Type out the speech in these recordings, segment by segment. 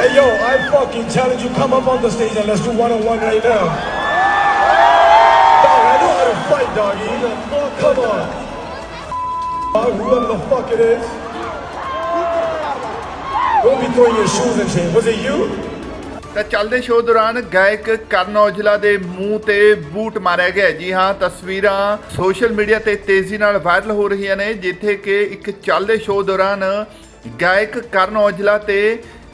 Hey yo, I fucking challenge you, come up on the stage and let's do one on one right now. Dog, I know how to fight, doggy. Come on. Dog, whoever the fuck it is. Don't be throwing your shoes and shit. Was it you? ਤਾਂ ਚੱਲਦੇ show ਦੌਰਾਨ ਗਾਇਕ ਕਰਨ ਔਜਲਾ ਦੇ ਮੂੰਹ ਤੇ boot ਮਾਰਿਆ ਗਿਆ ਹੈ। ਜੀ ਹਾਂ ਤਸਵੀਰਾਂ ਸੋਸ਼ਲ ਮੀਡੀਆ ਤੇ ਤੇਜ਼ੀ ਨਾਲ ਵਾਇਰਲ ਹੋ ਰਹੀਆਂ ਨੇ ਜਿੱਥੇ ਕਿ ਇੱਕ ਚੱਲਦੇ ਸ਼ੋਅ ਦੌਰਾਨ ਗਾਇਕ ਕਰਨ ਔਜਲਾ ਤੇ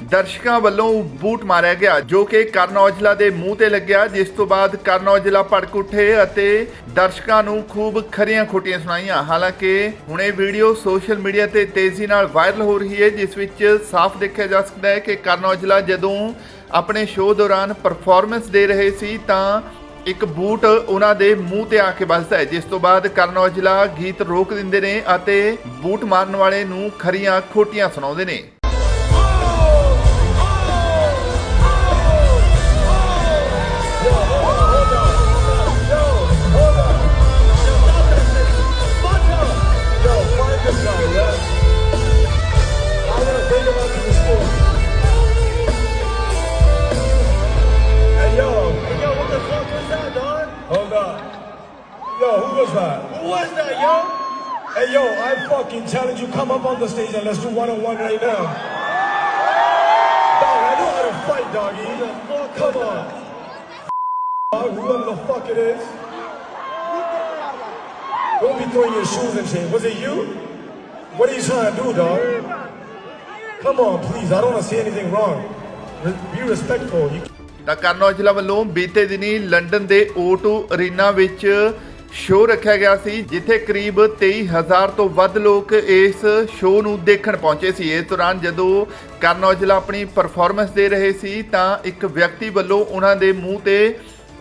ਦਰਸ਼ਕਾਂ ਵੱਲੋਂ ਬੂਟ ਮਾਰਿਆ ਗਿਆ, ਜੋ ਕਿ ਕਰਨ ਔਜਲਾ ਦੇ ਮੂੰਹ ਤੇ ਲੱਗਿਆ। ਜਿਸ ਤੋਂ ਬਾਅਦ ਕਰਨ ਔਜਲਾ ਭੜਕ ਉੱਠੇ ਅਤੇ ਦਰਸ਼ਕਾਂ ਨੂੰ ਖੂਬ ਖਰੀਆਂ ਖੋਟੀਆਂ ਸੁਣਾਈਆਂ। ਹਾਲਾਂਕਿ ਹੁਣ ਇਹ ਵੀਡੀਓ ਸੋਸ਼ਲ ਮੀਡੀਆ ਤੇ ਤੇਜ਼ੀ ਨਾਲ ਵਾਇਰਲ ਹੋ ਰਹੀ ਹੈ, ਜਿਸ ਵਿੱਚ ਸਾਫ਼ ਦੇਖਿਆ ਜਾ ਸਕਦਾ ਹੈ ਕਿ ਕਰਨ ਔਜਲਾ ਜਦੋਂ ਆਪਣੇ ਸ਼ੋਅ ਦੌਰਾਨ ਪਰਫਾਰਮੈਂਸ ਦੇ ਰਹੇ ਸੀ, ਤਾਂ ਇੱਕ ਬੂਟ ਉਹਨਾਂ ਦੇ ਮੂੰਹ ਤੇ ਆ ਕੇ ਵੱਜਦਾ ਹੈ। ਜਿਸ ਤੋਂ ਬਾਅਦ ਕਰਨ ਔਜਲਾ ਗੀਤ ਰੋਕ ਦਿੰਦੇ ਨੇ ਅਤੇ ਬੂਟ ਮਾਰਨ ਵਾਲੇ ਨੂੰ ਖਰੀਆਂ ਖੋਟੀਆਂ ਸੁਣਾਉਂਦੇ ਨੇ। Yo, who was that? Who was that, yo? Hey yo, I fucking challenge you, come up on the stage and let's do one on one right now. Dog, I know how to fight, doggy. Come on. Dog, whoever the fuck it is. Don't be throwing your shoes and shit. Was it you? What are you trying to do, dog? Come on, please. I don't want to say anything wrong. Re- be respectful. You ਤਾਂ ਕਰਨ ਔਜਲਾ ਵੱਲੋਂ ਬੀਤੇ ਦਿਨੀ London ਦੇ O2 Arena ਵਿੱਚ show ਰੱਖਿਆ ਗਿਆ ਸੀ, ਜਿੱਥੇ ਕਰੀਬ 23000 ਤੋਂ ਵੱਧ ਲੋਕ ਇਸ ਸ਼ੋਅ ਨੂੰ ਦੇਖਣ ਪਹੁੰਚੇ ਸੀ। ਇਸ ਦੌਰਾਨ ਜਦੋਂ ਕਰਨ ਔਜਲਾ ਆਪਣੀ ਪਰਫਾਰਮੈਂਸ ਦੇ ਰਹੇ ਸੀ, ਤਾਂ ਇੱਕ ਵਿਅਕਤੀ ਵੱਲੋਂ ਉਹਨਾਂ ਦੇ ਮੂੰਹ ਤੇ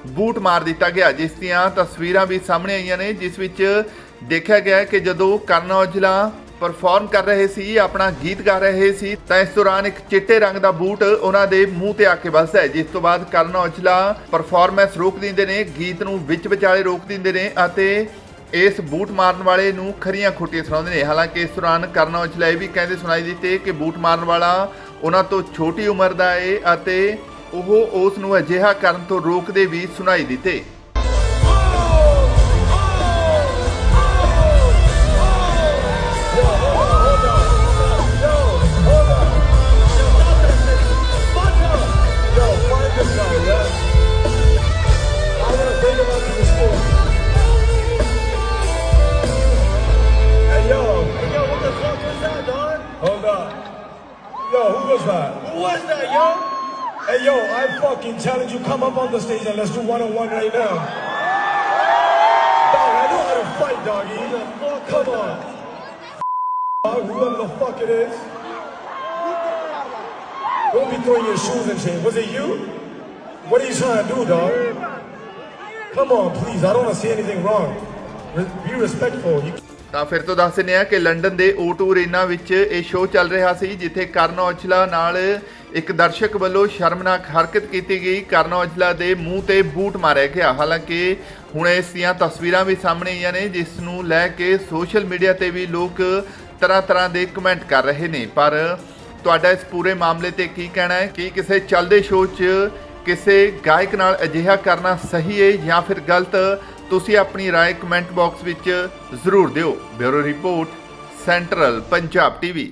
ਬੂਟ ਮਾਰ ਦਿੱਤਾ ਗਿਆ, ਜਿਸ ਦੀਆਂ ਤਸਵੀਰਾਂ ਵੀ ਸਾਹਮਣੇ ਆਈਆਂ ਨੇ, ਜਿਸ ਵਿੱਚ ਦੇਖਿਆ ਗਿਆ ਕਿ ਜਦੋਂ ਕਰਨ ਔਜਲਾ ਪਰਫਾਰਮ ਕਰ ਰਹੇ ਸੀ, ਆਪਣਾ ਗੀਤ ਗਾ ਰਹੇ ਸੀ, ਤਾਂ ਇਸ ਦੌਰਾਨ ਇੱਕ ਚਿੱਟੇ ਰੰਗ ਦਾ ਬੂਟ ਉਹਨਾਂ ਦੇ ਮੂੰਹ ਤੇ ਆ ਕੇ ਵੱਸਦਾ ਹੈ, ਜਿਸ ਤੋਂ ਬਾਅਦ ਕਰਨ ਔਜਲਾ ਪਰਫਾਰਮੈਂਸ ਰੋਕ ਦਿੰਦੇ ਨੇ, ਗੀਤ ਨੂੰ ਵਿੱਚ ਵਿਚਾਲੇ ਰੋਕ ਦਿੰਦੇ ਨੇ ਅਤੇ ਇਸ ਬੂਟ ਮਾਰਨ ਵਾਲੇ ਨੂੰ ਖਰੀਆਂ ਖੋਟੀਆਂ ਸੁਣਾਉਂਦੇ ਨੇ। ਹਾਲਾਂਕਿ ਇਸ ਦੌਰਾਨ ਕਰਨ ਔਜਲਾ ਇਹ ਵੀ ਕਹਿੰਦੇ ਸੁਣਾਈ ਦਿੱਤੇ ਕਿ ਬੂਟ ਮਾਰਨ ਵਾਲਾ ਉਹਨਾਂ ਤੋਂ ਛੋਟੀ ਉਮਰ ਦਾ ਏ ਅਤੇ ਉਹ ਉਸ ਨੂੰ ਅਜਿਹਾ ਕਰਨ ਤੋਂ ਰੋਕਦੇ ਵੀ ਸੁਣਾਈ ਦਿੱਤੇ। Whoever the school. Hey yo. Hey yo, And yo, I fucking challenge you come up on the stage and let's do one on one right now. By, I know who the fight dog is. Come up. I don't know what the fuck it is. Don't be throwing your shoes and shit. Was it you? What are you trying to do, dog? Come on, please. I don't want to say anything wrong. Re- be respectful. You ਤਾਂ ਫਿਰ ਤੋਂ ਦੱਸ ਦਿੰਦੇ ਆ ਕਿ London ਦੇ O2 Arena ਵਿੱਚ ਇਹ ਸ਼ੋਅ ਚੱਲ ਰਿਹਾ ਸੀ ਜਿੱਥੇ ਕਰਨ ਔਜਲਾ ਨਾਲ ਇੱਕ ਦਰਸ਼ਕ ਵੱਲੋਂ ਸ਼ਰਮਨਾਕ ਹਰਕਤ ਕੀਤੀ ਗਈ ਕਰਨ ਔਜਲਾ ਦੇ ਮੂੰਹ ਤੇ ਬੂਟ ਮਾਰਿਆ ਗਿਆ ਹਾਲਾਂਕਿ ਹੁਣ ਇਸ ਦੀਆਂ ਤਸਵੀਰਾਂ ਵੀ ਸਾਹਮਣੇ ਆਈਆਂ ਨੇ ਜਿਸ ਨੂੰ ਲੈ ਕੇ ਸੋਸ਼ਲ ਮੀਡੀਆ ਤੇ ਵੀ ਲੋਕ ਤਰ੍ਹਾਂ ਤਰ੍ਹਾਂ ਦੇ ਕਮੈਂਟ ਕਰ ਰਹੇ ਨੇ ਪਰ ਤੁਹਾਡਾ ਇਸ ਪੂਰੇ ਮਾਮਲੇ ਤੇ ਕੀ ਕਹਿਣਾ ਹੈ ਕੀ ਕਿਸੇ ਚੱਲਦੇ ਸ਼ੋਅ 'ਚ ਕਿਸੇ ਗਾਇਕ ਨਾਲ ਅਜਿਹਾ ਕਰਨਾ ਸਹੀ ਹੈ ਜਾਂ ਫਿਰ ਗਲਤ ਤੁਸੀਂ ਆਪਣੀ رائے ਕਮੈਂਟ ਬਾਕਸ ਵਿੱਚ ਜ਼ਰੂਰ ਦਿਓ bureau report central Punjab TV